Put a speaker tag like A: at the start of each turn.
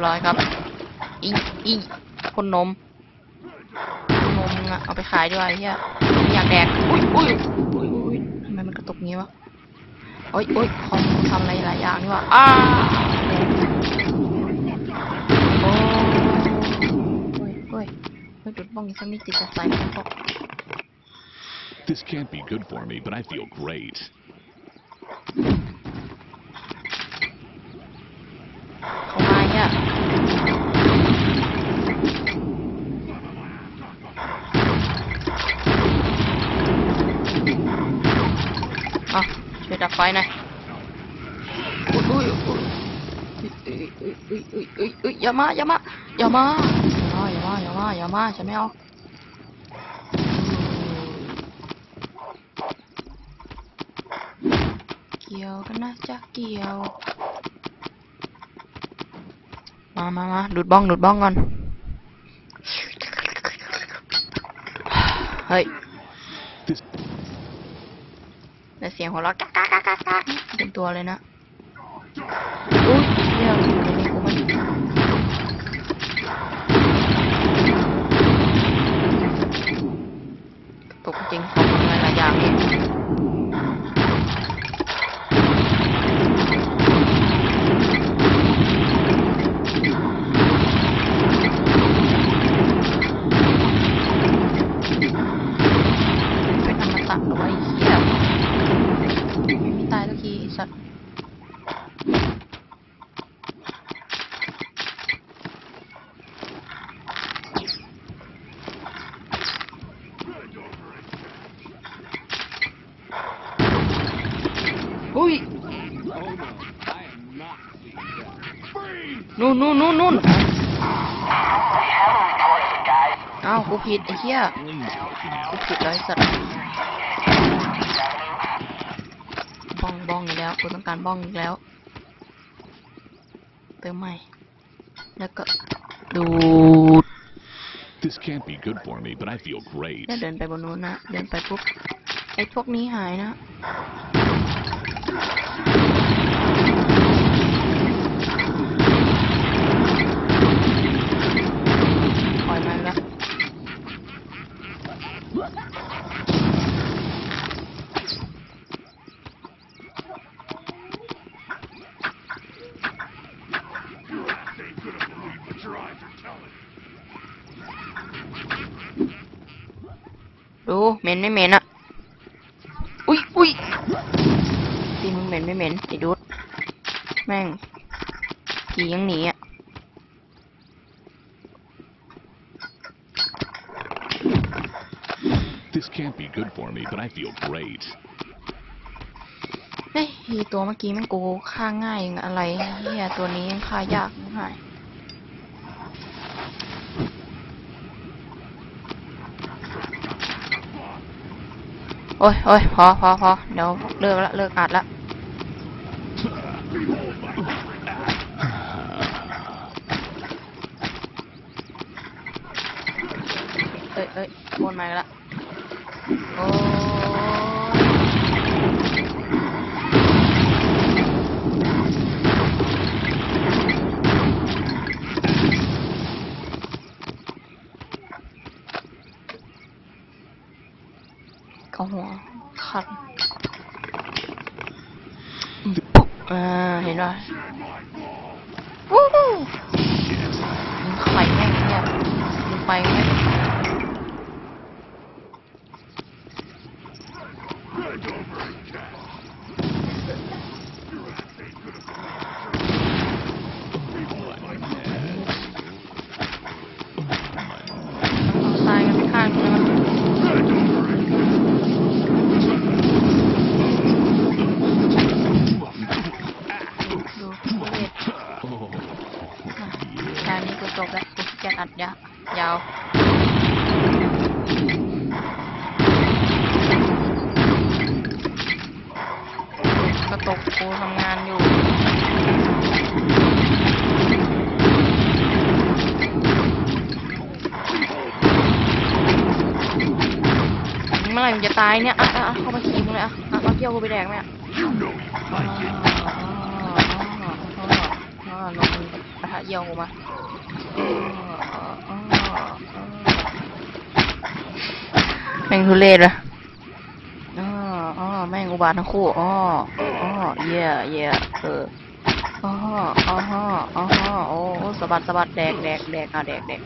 A: บร้อยครับอีอีคนนมนมอะเอาไปขายดีกว่าไอ้เฮียไม่อยากแดกอุ้ยอุ้ยอุ้ยอุ้ยทำไมมันกระตุกงี้วะโอ้ยโอ้ยคอมทำอะไรหลายอย่างนี่วะอ้าโอ้ยโอ้ยโอ้ยโอ้ยดุดบ้องอีกสักนิดติดจะใส่พวก
B: This can't be good for me, but I feel great.
A: เนี่ย เอาเดี๋ยวดับไฟนะอุ้ยอุ้ยอุ้ยอุ้ยอุ้ยอุ้ยอย่ามาอย่ามาอย่ามาอย่ามาอย่ามาอย่ามาฉันไม่เอาเกี่ยวกันนะจ๊ะเกี่ยว มามามาดูดบ้องดูดบ้องก่อน เฮ้ย
B: This
A: แต่เสียงหัวเราะกักกักกักกักกักเป็นตัวเลยนะอุ้ยเดี๋ยวเดี๋ยวนี้กูไม่ตกจริงเขาทำอะไรหลายอย่างนี่เป็นธรรมศาสตร์หรือว่าไอ้เหี้ยไม่มีตายสักทีไอ้สัตว์ อุ้ยนู่นนู่นนู่นนู่นอ้าวกูผิดไอ้เหี้ยกูผิดแล้วไอ้สัตว์บ้องบ้องอีกแล้วกูต้องการบ้องอีกแล้วเติมใหม่ แล้วก็ดูด
B: this can't be good for me, but I feel great.
A: แล้วเดินไปบนนู้นนะ เดินไปปุ๊บไอ้พวกนี้หายนะ ดูเมนไม่เมนอะอุ้ยอุ้ยตี มึงเหม็นไม่เหม็นไอ้ดุดแม่งผียังหนีอะ
B: This can't be good for me, but I feel great.
A: เฮ้ยอีตัวเมื่อกี้แมันกูฆ่าง่ายยังอะไรเฮียตัวนี้ยังฆ่ายากง่ายโอ้ยโอ้ยพอพอพอเดี๋ยวเลิกละเลิกอัดละ เอ้ยเอ้ยวนมาอีกละโอ้เขาหัวขัดปุ๊บ อ่าเห็นป่ะวู้ฮู้ยิงไข่แม่งเนี่ยยิงไปแม่ง ตายกันไปข้างนึงแล้ว ดูทุเรศแค่นี้กูจบแล้วกูขี้เกียจอัดยะยาวกระตกกูทำงานอยู่เมื่อไหร่มันจะตายเนี่ยอะอะเข้ามาขี่มึงเลยอะอะเอาเที่ยวกูไปแดกไหม อะ
B: You know you like it.
A: อ๋ออ๋ออ๋ออ๋อนอนไปเยี่ยวกูมาแม่งทุเรศอะอ๋ออ๋อแม่งอุบาททั้งคู่อ๋ออ๋อเย่เย่เอออ๋ออ๋ออ๋อโอ้สะบัดสะบัดแดกแดกแดกเอาแดกแดก